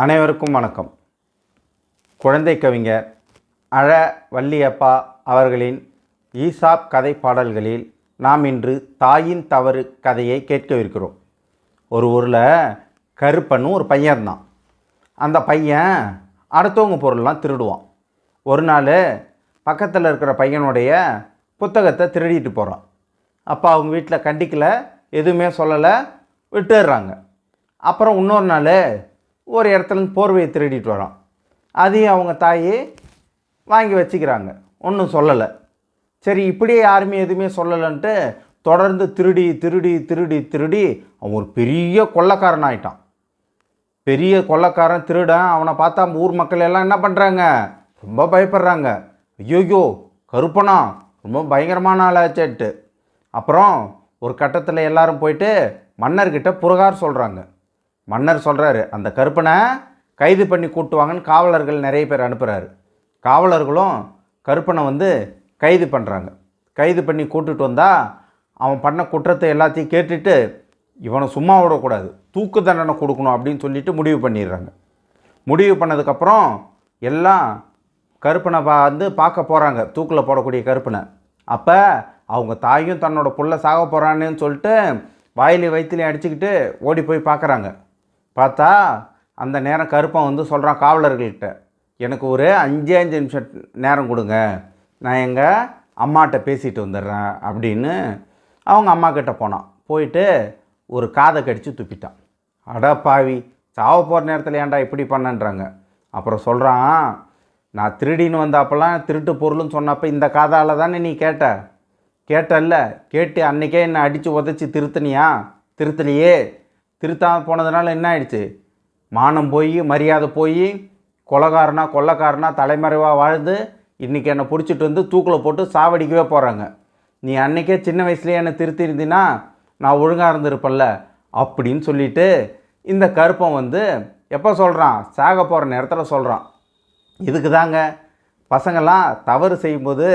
அனைவருக்கும் வணக்கம். குழந்தை கவிஞர் அழ வள்ளியப்பா அவர்களின் ஈசாப் கதை பாடல்களில் நாம் இன்று தாயின் தவறு கதையை கேட்கவிருக்கிறோம். ஒரு ஊரில் கருப்பன்னு ஒரு பையன் இருந்தான். அந்த பையன் அடுத்தவங்க பொருள்லாம் திருடுவான். ஒரு நாள் பக்கத்தில் இருக்கிற பையனுடைய புத்தகத்தை திருடிட்டு போகிறான் அப்போ அவங்க வீட்டில் கண்டிக்கலை எதுவுமே சொல்லலை விட்டுடுறாங்க. அப்புறம் இன்னொரு நாள் ஒரு இடத்துல போர்வையை திருடிட்டு வரான். அதையும் அவங்க தாயே வாங்கி வச்சுக்கிறாங்க. ஒன்றும் சொல்லலை. சரி இப்படியே யாருமே எதுவுமே சொல்லலைன்ட்டு தொடர்ந்து திருடி திருடி திருடி திருடி அவன் ஒரு பெரிய கொள்ளக்காரன் ஆயிட்டான். பெரிய கொள்ளக்காரன் திருடன் அவனை பார்த்தா ஊர் மக்கள் எல்லாம் என்ன பண்ணுறாங்க ரொம்ப பயப்படுறாங்க. ஐயோயோ கருப்பனா ரொம்ப பயங்கரமான ஆளாச்சேட்டு அப்புறம் ஒரு கட்டத்தில் எல்லாரும் போயிட்டு மன்னர்கிட்ட புறகார் சொல்கிறாங்க மன்னர் சொல்கிறாரு அந்த கருப்பனை கைது பண்ணி கூட்டுவாங்கன்னு காவலர்கள் நிறைய பேர் அனுப்புகிறாரு காவலர்களும் கருப்பனை வந்து கைது பண்ணுறாங்க கைது பண்ணி கூட்டிட்டு வந்தால் அவன் பண்ண குற்றத்தை எல்லாத்தையும் கேட்டுட்டு இவனை சும்மா விடக்கூடாது தூக்கு தண்டனை கொடுக்கணும் அப்படின்னு சொல்லிட்டு முடிவு பண்ணிடுறாங்க. முடிவு பண்ணதுக்கப்புறம் எல்லாம் கருப்பனை பா வந்து பார்க்க போகிறாங்க தூக்கில் போடக்கூடிய கருப்பனை. அப்போ அவங்க தாயும் தன்னோட புள்ள சாக போகிறான்னு சொல்லிட்டு வாயிலையும் வயிற்றுலையும் அடிச்சுக்கிட்டு ஓடி போய் பார்க்குறாங்க. பார்த்தா அந்த நேரம் கருப்பன் வந்து சொல்கிறான் காவலர்கள்கிட்ட எனக்கு ஒரு அஞ்சு அஞ்சு நிமிஷம் நேரம் கொடுங்க. நான் எங்கள் அம்மாட்ட பேசிட்டு வந்துடுறேன். அப்படின்னு அவங்க அம்மா கிட்ட போனான். போயிட்டு ஒரு காதை கடித்து துப்பிட்டான். அட பாவி சாவ போகிற நேரத்தில் ஏன்டா இப்படி பண்ணன்றாங்க? அப்புறம் சொல்கிறான் நான் திருடின்னு வந்தாப்பெல்லாம் திருட்டு பொருள்னு சொன்னப்போ இந்த காதால் தானே நீ கேட்ட? கேட்டல்ல கேட்டு அன்றைக்கே என்னை அடித்து உதச்சி திருத்தனியா? திருத்தலையே திருத்தாம போனதுனால என்ன ஆயிடுச்சு? மானம் போய் மரியாதை போய் கொலகாரனா கொள்ளக்காரனா தலைமறைவாக வாழ்ந்து இன்றைக்கி என்னை பிடிச்சிட்டு வந்து தூக்கில் போட்டு சாவடிக்கவே போகிறாங்க நீ அன்றைக்கே சின்ன வயசுலேயே என்னை திருத்திருந்தீன்னா நான் ஒழுங்காக இருந்திருப்பேன்ல அப்படின்னு சொல்லிட்டு இந்த கருப்பன் வந்து எப்போ சொல்கிறான் சாக போகிற நேரத்தில் சொல்கிறான் இதுக்கு தாங்க. பசங்கள்லாம் தவறு செய்யும்போது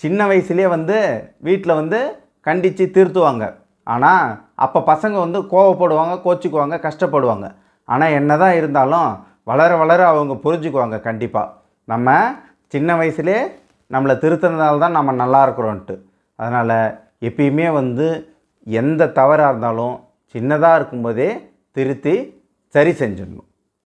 சின்ன வயசுலேயே வந்து வீட்டில் வந்து கண்டித்து திருத்துவாங்க. ஆனால் அப்போ பசங்க வந்து கோவப்படுவாங்க கோச்சிக்குவாங்க கஷ்டப்படுவாங்க. ஆனால் என்ன தான் இருந்தாலும் வளர வளர அவங்க புரிஞ்சுக்குவாங்க கண்டிப்பாக நம்ம சின்ன வயசுலே நம்மளை திருத்தினதால தான் நம்ம நல்லா இருக்கிறோன்ட்டு. அதனால் எப்பயுமே வந்து எந்த தவறாக இருந்தாலும் சின்னதாக இருக்கும்போதே திருத்தி சரி செஞ்சிடணும்.